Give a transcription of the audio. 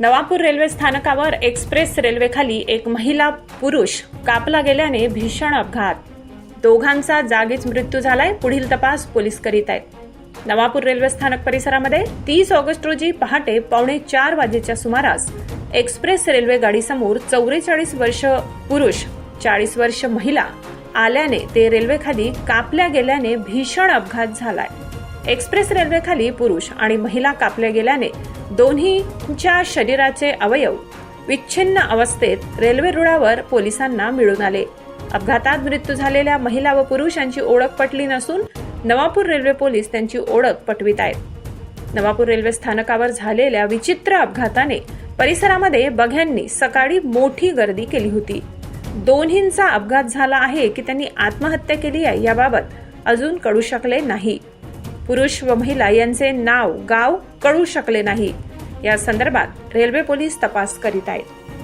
Navapur railway स्थानकावर express रेल्वेखाली एक महिला पुरुष कापला गेल्याने भीषण अपघात. दोघांचा जागीच मृत्यू झालाय पुढील तपास पोलीस करीत आहेत. नवापूर रेल्वे स्थानक परिसरामध्ये तीस ऑगस्ट रोजी पहाटे पावणे चार वाजेच्या सुमारास एक्सप्रेस रेल्वे गाडीसमोर चौवेचाळीस वर्ष पुरुष चाळीस वर्ष महिला आल्याने ते रेल्वेखाली कापल्या गेल्याने भीषण अपघात झालाय. एक्सप्रेस रेल्वेखाली पुरुष आणि महिला कापल्या गेल्याने दोन्हीच्या शरीराचे अवयव विच्छिन्न अवस्थेत रेल्वे रुळावर पोलिसांना मिळून आले. अपघातात मृत्यू झालेल्या महिला व पुरुष यांची ओळख पटली नसून नवापूर रेल्वे पोलीस त्यांची ओळख पटवित आहेत. नवापूर रेल्वे स्थानकावर झालेल्या विचित्र अपघाताने परिसरामध्ये बघ्यांनी सकाळी मोठी गर्दी केली होती. दोन्हींचा अपघात झाला आहे की त्यांनी आत्महत्या केली आहे याबाबत अजून कळू शकले नाही. पुरुष व महिला यांचे नाव गाव कळू शकले नाही. या संदर्भात रेल्वे पोलीस तपास करीत आहेत.